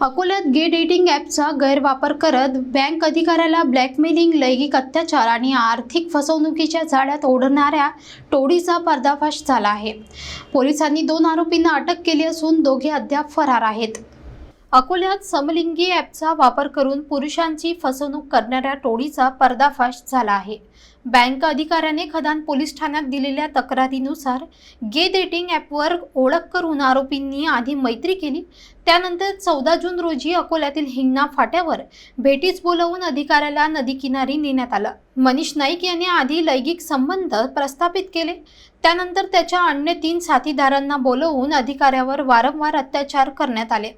अकोल्यात gay dating ॲपचा गैरवापर करत बँक अधिकाऱ्याला ब्लॅकमेलिंग लैंगिक अत्याचार आणि आर्थिक फसवणुकीच्या जाळ्यात ओढणाऱ्या टोळीचा पर्दाफाश झाला आहे. पोलिसांनी दोन आरोपींना अटक केली असून दोघे अद्याप फरार आहेत. अकोल्यात समलिंगी ॲपचा वापर करून पुरुषांची फसवणूक करणाऱ्या टोळीचा पर्दाफाश झाला आहे. बँक अधिकाऱ्याने खदान पोलीस ठाण्यात दिलेल्या तक्रारीनुसार गे डेटिंग ॲपवर ओळख करून आरोपींनी आधी मैत्री केली. त्यानंतर चौदा जून रोजी अकोल्यातील हिंगणा फाट्यावर भेटीस बोलवून अधिकाऱ्याला नदीकिनारी नेण्यात आलं. मनीष नाईक यांनी आधी लैंगिक संबंध प्रस्थापित केले. त्यानंतर त्याच्या अन्य तीन साथीदारांना बोलवून अधिकाऱ्यावर वारंवार अत्याचार करण्यात आले.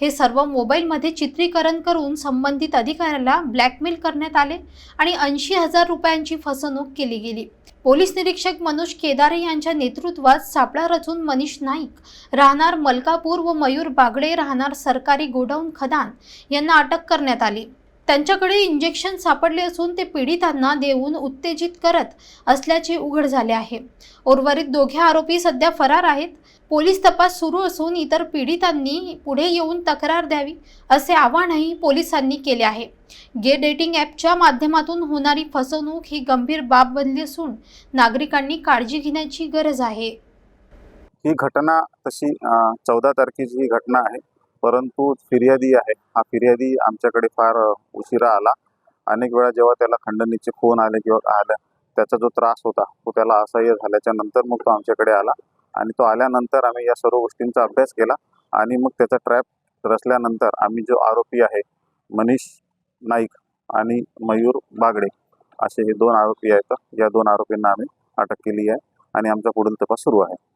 हे सर्व मोबाईलमध्ये चित्रीकरण करून संबंधित अधिकाऱ्याला ब्लॅकमेल करण्यात आले आणि ऐंशी हजार रुपयांची फसवणूक फसवणूक केली गेली. पोलीस निरीक्षक मनोज केदारे यांच्या नेतृत्वात सापळा रचून मनीष नाईक राहणार मलकापूर व मयूर बागडे राहणार सरकारी गोडाऊन खदान यांना अटक करण्यात आली. त्यांच्याकडे इंजेक्शन सापडले असून ते पीडितांना देऊन उत्तेजित करत असल्याचे उघड झाले आहे. उर्वरित दोघे आरोपी सध्या फरार आहेत. पोलीस तपास सुरू असून इतर पीडितांनी पुढे येऊन तक्रार द्यावी असे आवाहनही पोलिसांनी केले आहे. गे डेटिंग ॲपच्या माध्यमातून होणारी फसवणूक ही गंभीर बाब बनली असून नागरिकांनी काळजी घेण्याची गरज आहे. ही घटना तशी चौदा तारखेची ही घटना आहे. परंतु फिर्यादी आहे. हा फिर्यादी आमच्याकडे फार उशिरा आला. अनेक वेळा जेव्हा त्याला खंडणीचे फोन आले किंवा आल्या त्याचा जो त्रास होता तो त्याला असह्य झाल्याच्यानंतर मग तो आमच्याकडे आला. आणि तो आल्यानंतर आम्ही या सर्व गोष्टींचा अभ्यास केला आणि मग त्याचा ट्रॅप रचल्यानंतर आम्ही जो आरोपी आहे मनीष नाईक आणि मयूर बागडे असे हे दोन आरोपी आहेत. या दोन आरोपींना आम्ही अटक केली आहे आणि आमचा पुढील तपास सुरू आहे.